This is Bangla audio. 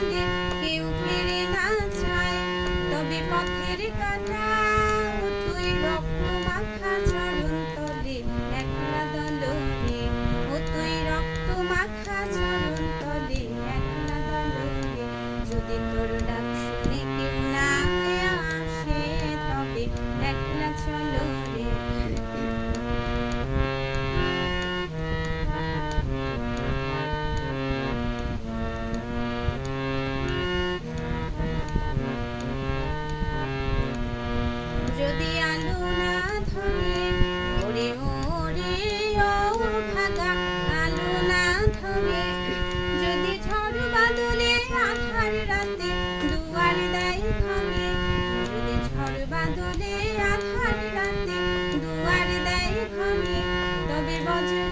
কালে কেউ ফিরে না চায় তবে পথের কাটা তুই রক্ত মাখা চরণ তলে একলা দলনে। ও তুই রক্ত মাখা চরণ তলে একলা দলনে। যদি তোর ওরে ওরে ও ভাগা আলো না ধরে যদি ঝড় বাদলে আধার রাতে দুয়ার দেয় ঘরে যদি ঝড় তবে বজ্র